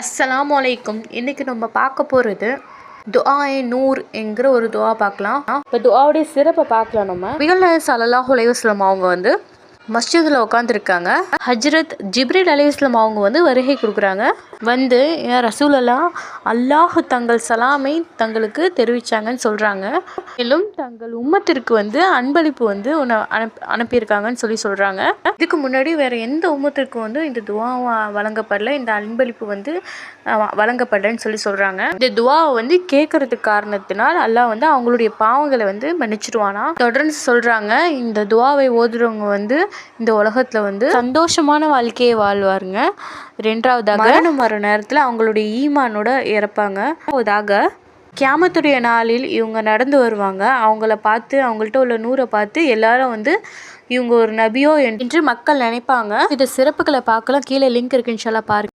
அஸ்ஸலாம் வலைக்கும் இன்றைக்கி நம்ம பார்க்க போகிறது துஆஏ நூர் என்கிற ஒரு துவா பார்க்கலாம். இப்போ துஆவுடைய சிறப்பை பார்க்கலாம் நம்ம. மிகல் சல்லாஹூ அலைவாஸ்லம் அவங்க வந்து மஸ்ஜிதில் உட்காந்துருக்காங்க ஹஜ்ரத் ஜிப்ரில் அலைவாஸ்லம் அவங்க வந்து வருகை கொடுக்குறாங்க. வந்து "யா ரசூலல்லா அல்லாஹ் தங்கள் சலாமை தங்களுக்கு தெரிவிச்சாங்கன்னு சொல்கிறாங்க மேலும் தங்கள் உம்மத்திற்கு வந்து அன்பளிப்பு வந்து ஒன்று அனுப் அனுப்பியிருக்காங்கன்னு சொல்லி சொல்கிறாங்க இதுக்கு முன்னாடி வேறு எந்த உம்மத்திற்கும் வந்து இந்த துவா வழங்கப்படல. இந்த அன்பளிப்பு வந்து வழங்கப்படலன்னு சொல்லி சொல்கிறாங்க இந்த துவாவை வந்து கேட்கறதுக்கு காரணத்தினால் அல்லாஹ் வந்து அவங்களுடைய பாவங்களை வந்து மன்னிச்சிடுவானா தொடர்ந்து சொல்கிறாங்க இந்த துவாவை ஓதுறவங்க வந்து இந்த உலகத்தில் வந்து சந்தோஷமான வாழ்க்கையை வாழ்வாருங்க. ரெண்டாவதாக மரணம் வர நேரத்தில் அவங்களுடைய ஈமானோட இறப்பாங்க. மூணாவதாக கியாமத்துடைய நாளில் இவங்க நடந்து வருவாங்க. அவங்கள பார்த்து அவங்கள்ட்ட உள்ள நூறை பார்த்து எல்லாரும் வந்து இவங்க ஒரு நபியோ என்று மக்கள் நினைப்பாங்க. இந்த சிறப்புகளை பார்க்கலாம். கீழே லிங்க் இருக்கு இன்ஷால்லா பாருங்க.